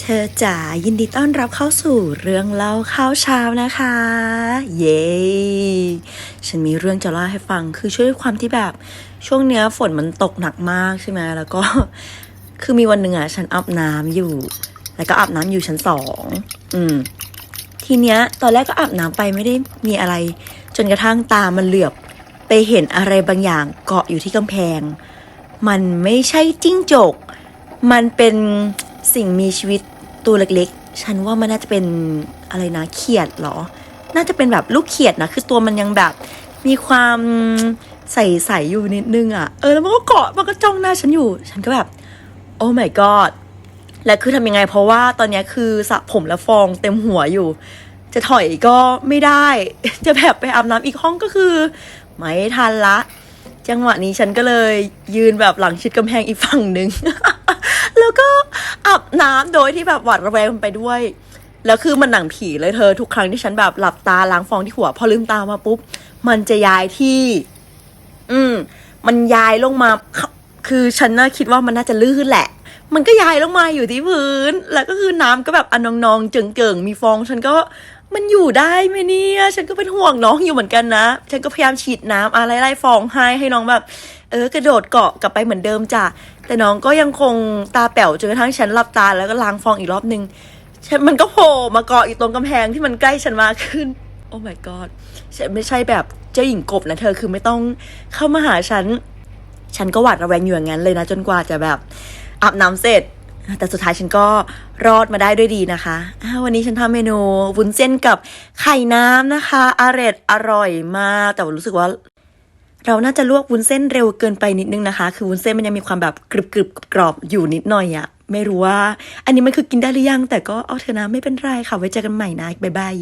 เธอจ๋ายินดีต้อนรับเข้าสู่เรื่องเล่าข้าวเช้านะคะ เย้ฉันมีเรื่องจะเล่าให้ฟังคือช่วยความที่แบบช่วงเนี้ยฝนมันตกหนักมากใช่ไหมแล้วก็คือมีวันหนึ่งอะฉันอาบน้ำอยู่ แล้วก็อาบน้ำอยู่ชั้นสองอืม ทีเนี้ย ตอนแรกก็อาบน้ำไปไม่ได้มีอะไร จนกระทั่งตามันเหลือบไปเห็นอะไรบางอย่างเกาะอยู่ที่กำแพง มันไม่ใช่จิ้งจก มันเป็น สิ่งมีชีวิตตัวเล็กๆ ฉันว่ามันน่าจะเป็นอะไรนะเขียดเหรอ น่าจะเป็นแบบลูกเขียดนะ คือตัวมันยังแบบมีความใสๆอยู่นิดนึงอะ่ะ เออแล้วมันก็เกาะมันก็จ้องหน้าฉันอยู่ ฉันก็แบบ โอ้ my god และคือทำยังไงเพราะว่าตอนนี้คือสระผมและฟองเต็มหัวอยู่ จะถอยก็ไม่ได้ จะแบบไปอาบน้ำอีกห้องก็คือ ไม่ทันละ จังหวะนี้ฉันก็เลยยืนแบบหลังชิดกำแพงอีกฝั่งหนึ่ง แล้วก็ อาบน้ำโดยที่แบบหวาดระแวงไปด้วย แล้วคือมันหนังผีเลยเธอทุกครั้งที่ฉันแบบหลับตาล้างฟองที่หัว พอลืมตามาปุ๊บ มันจะย้ายที่ อืม มันย้ายลงมา คือฉันน่าคิดว่ามันน่าจะลื่นแหละ มันก็ย้ายลงมาอยู่ที่พื้น แล้วก็คือน้ำก็แบบอนนองๆเจิงๆมีฟองฉันก็มันอยู่ได้ไหมเนี่ย ฉันก็เป็นห่วงน้องอยู่เหมือนกันนะ ฉันก็พยายามฉีดน้ำอะไรไล่ฟองให้ให้น้องแบบ เออกระโดดเกาะกลับไปเหมือนเดิมจ้ะ แต่น้องก็ยังคงตาแป๋วจนกระทั่งฉันหลับตาแล้วก็ล้างฟองอีกรอบนึงฉันมันก็โผล่มาเกาะอยู่ตรงกำแพงที่มันใกล้ฉันมากขึ้น โอ้ my god ฉันไม่ใช่แบบเจ้าหญิงกบนะเธอคือไม่ต้องเข้ามาหาฉัน ฉันก็หวาดระแวงอยู่อย่างนั้นเลยนะ จนกว่าจะแบบอาบน้ำเสร็จ แต่สุดท้ายฉันก็รอดมาได้ด้วยดีนะคะ วันนี้ฉันทำเมนูวุ้นเส้นกับไข่น้ำนะคะอร่อยอร่อยมาก แต่รู้สึกว่า เราน่าจะลวกวุ้นเส้นเร็วเกินไปนิดนึงนะคะ คือวุ้นเส้นมันยังมีความแบบกรึบกรึบกรอบอยู่นิดหน่อยอะไม่รู้ว่า อันนี้มันคือกินได้หรือยัง แต่ก็เอาเถอะนะไม่เป็นไรค่ะไว้เจอกันใหม่นะบ๊ายบาย